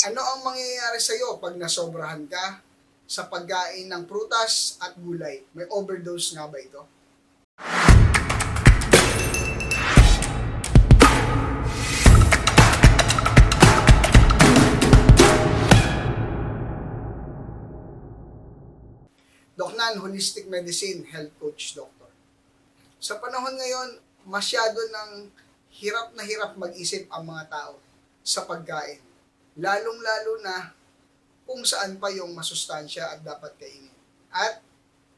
Ano ang mangyayari sa iyo pag nasobrahan ka sa pagkain ng prutas at gulay? May overdose nga ba ito? Doc Nan, Holistic Medicine Health Coach Doctor. Sa panahon ngayon, masyado ng hirap na hirap mag-isip ang mga tao sa pagkain. Lalong-lalo na kung saan pa yung masustansya at dapat kainin. At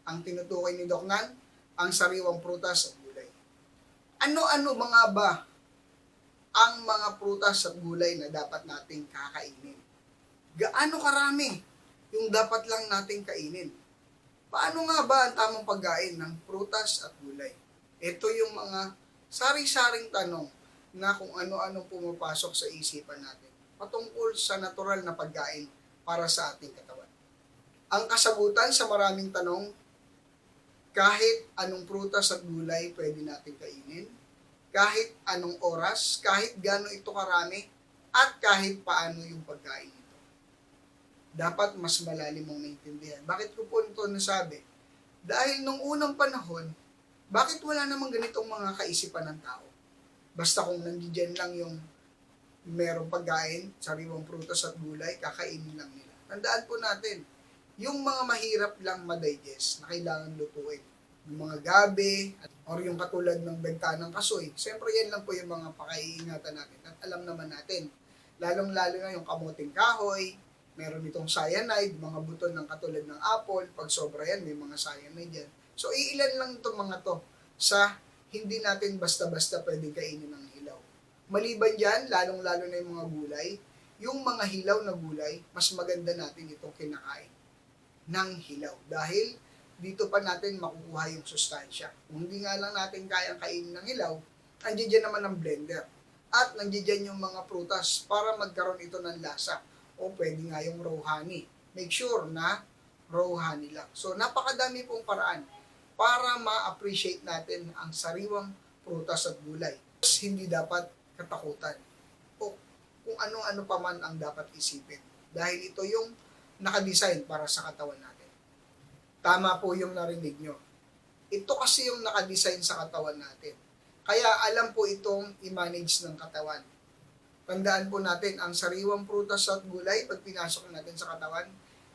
ang tinutukoy ni Doc Nan, ang sariwang prutas at gulay. Ano-ano mga ba ang mga prutas at gulay na dapat nating kakainin? Gaano karami yung dapat lang nating kainin? Paano nga ba ang tamang pagkain ng prutas at gulay? Ito yung mga sari-saring tanong na kung ano-ano pumapasok sa isipan natin patungkol sa natural na pagkain para sa ating katawan. Ang kasagutan sa maraming tanong, kahit anong prutas at gulay pwede natin kainin, kahit anong oras, kahit gano'n ito karami, at kahit paano yung pagkain ito. Dapat mas malalim mong maintindihan. Bakit ko po ito nasabi? Dahil nung unang panahon, bakit wala namang ganitong mga kaisipan ng tao? Basta kung nandiyan lang yung merong pagkain, sariwang prutas at gulay, kakainin lang nila. Tandaan po natin, yung mga mahirap lang ma-digest na kailangan lutuin. Yung mga gabi, or yung katulad ng bentanang kasoy. Siyempre yan lang po yung mga pakaiingatan natin. At alam naman natin, lalong-lalo na yung kamuting kahoy, meron itong cyanide, mga buto ng katulad ng apple, pag sobra yan, may mga cyanide yan. So, iilan lang itong mga to sa hindi natin basta-basta pwedeng kainin ng. Maliban dyan, lalong-lalo na yung mga gulay, yung mga hilaw na gulay, mas maganda natin itong kinakain ng hilaw. Dahil dito pa natin makukuha yung sustansya. Kung hindi nga lang natin kayang kainin ng hilaw, nandiyan dyan naman ang blender. At nandiyan dyan yung mga prutas para magkaroon ito ng lasa. O pwede nga yung raw honey. Make sure na raw honey lang. So napakadami pong paraan para ma-appreciate natin ang sariwang prutas at gulay. Hindi dapat katakutan o kung ano-ano pa man ang dapat isipin. Dahil ito yung nakadesign para sa katawan natin. Tama po yung narinig nyo. Ito kasi yung nakadesign sa katawan natin. Kaya alam po itong i-manage ng katawan. Tandaan po natin, ang sariwang prutas at gulay, pag pinasok natin sa katawan,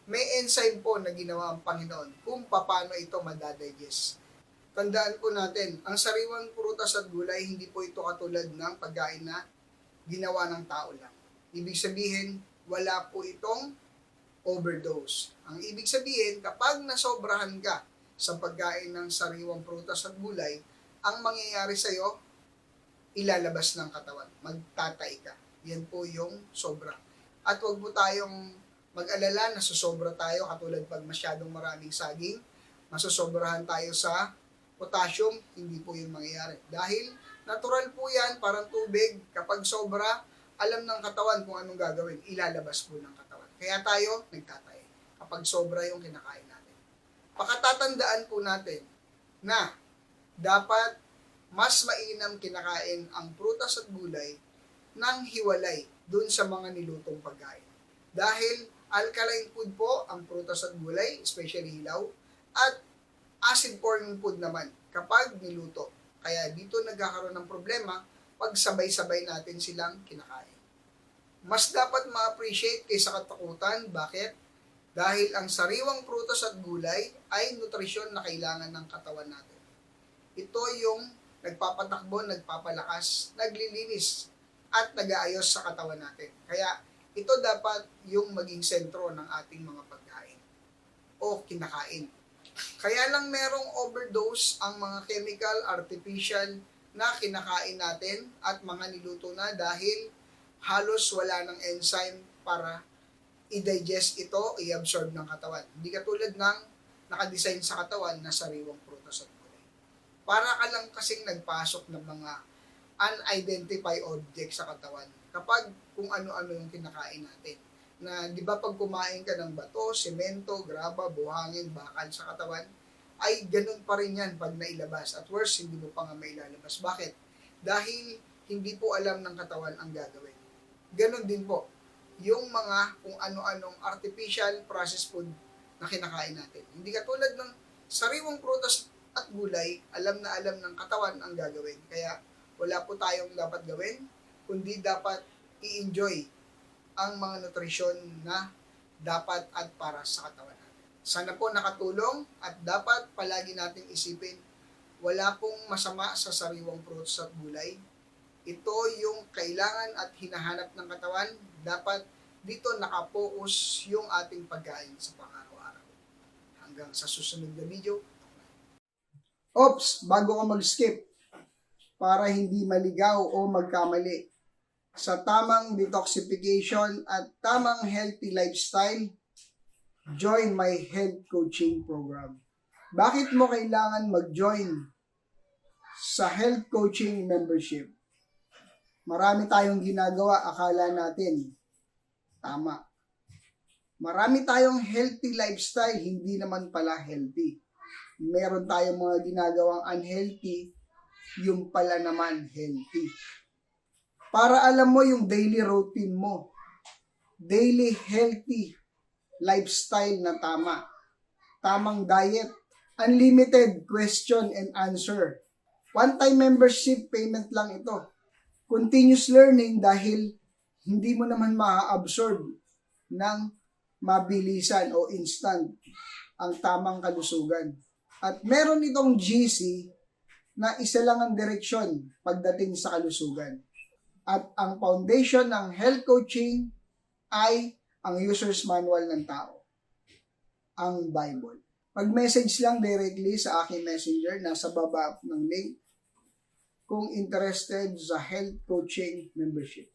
may enzyme po na ginawa ang Panginoon kung paano ito madadigest. Tandaan po natin, ang sariwang prutas at gulay, hindi po ito katulad ng pagkain na ginawa ng tao lang. Ibig sabihin, wala po itong overdose. Ang ibig sabihin, kapag nasobrahan ka sa pagkain ng sariwang prutas at gulay, ang mangyayari sa'yo, ilalabas ng katawan. Magtatay ka. Yan po yung sobra. At huwag po tayong mag-alala na susobra tayo katulad pag masyadong maraming saging, masosobrahan tayo sa potassium, hindi po yung mangyayari. Dahil natural po yan, parang tubig, kapag sobra, alam ng katawan kung anong gagawin, ilalabas po ng katawan. Kaya tayo, nagtatay. Kapag sobra yung kinakain natin. Pakatatandaan po natin na dapat mas mainam kinakain ang prutas at gulay ng hiwalay dun sa mga nilutong pagkain. Dahil alkaline food po ang prutas at gulay, especially hilaw, at acid forming food naman kapag niluto. Kaya dito nagkakaroon ng problema pag sabay-sabay natin silang kinakain. Mas dapat ma-appreciate kaysa katakutan. Bakit? Dahil ang sariwang prutas at gulay ay nutrisyon na kailangan ng katawan natin. Ito yung nagpapatakbo, nagpapalakas, naglilinis, at nag-aayos sa katawan natin. Kaya ito dapat yung maging sentro ng ating mga pagkain o kinakain. Kaya lang merong overdose ang mga chemical, artificial na kinakain natin at mga niluto na dahil halos wala ng enzyme para i-digest ito, i-absorb ng katawan. Hindi katulad ng nakadesign sa katawan na sariwang prutas at gulay. Para ka lang kasing nagpasok ng mga unidentified object sa katawan kapag kung ano-ano yung kinakain natin. Na di ba pag kumain ka ng bato, semento, graba, buhangin, bakal sa katawan, ay ganun pa rin yan pag nailabas. At worst, hindi mo pa nga mailalabas. Bakit? Dahil hindi po alam ng katawan ang gagawin. Ganun din po. yung mga kung ano-anong artificial processed food na kinakain natin. Hindi katulad ng sariwang prutas at gulay, alam na alam ng katawan ang gagawin. Kaya wala po tayong dapat gawin, kundi dapat i-enjoy ang mga nutrisyon na dapat at para sa katawan natin. Sana po nakatulong at dapat palagi nating isipin, wala pong masama sa sariwang prutas at gulay. Ito yung kailangan at hinahanap ng katawan. Dapat dito nakapokus yung ating pagkain sa pang-araw-araw. Hanggang sa susunod na video. Ops, bago ka mag-skip, para hindi maligaw o magkamali sa tamang detoxification at tamang healthy lifestyle, join my health coaching program. Bakit mo kailangan mag-join sa health coaching membership? Marami tayong ginagawa, akala natin tama. Marami tayong healthy lifestyle, hindi naman pala healthy. Meron tayong mga ginagawang unhealthy, yung pala naman healthy. Para alam mo yung daily routine mo, daily healthy lifestyle na tama, tamang diet, unlimited question and answer. One-time membership payment lang ito. Continuous learning dahil hindi mo naman ma-absorb ng mabilisan o instant ang tamang kalusugan. At meron itong GC na isa lang ang direksyon pagdating sa kalusugan. At ang foundation ng health coaching ay ang user's manual ng tao, ang Bible. Mag-message lang directly sa aking messenger, nasa baba ng link, kung interested sa health coaching membership.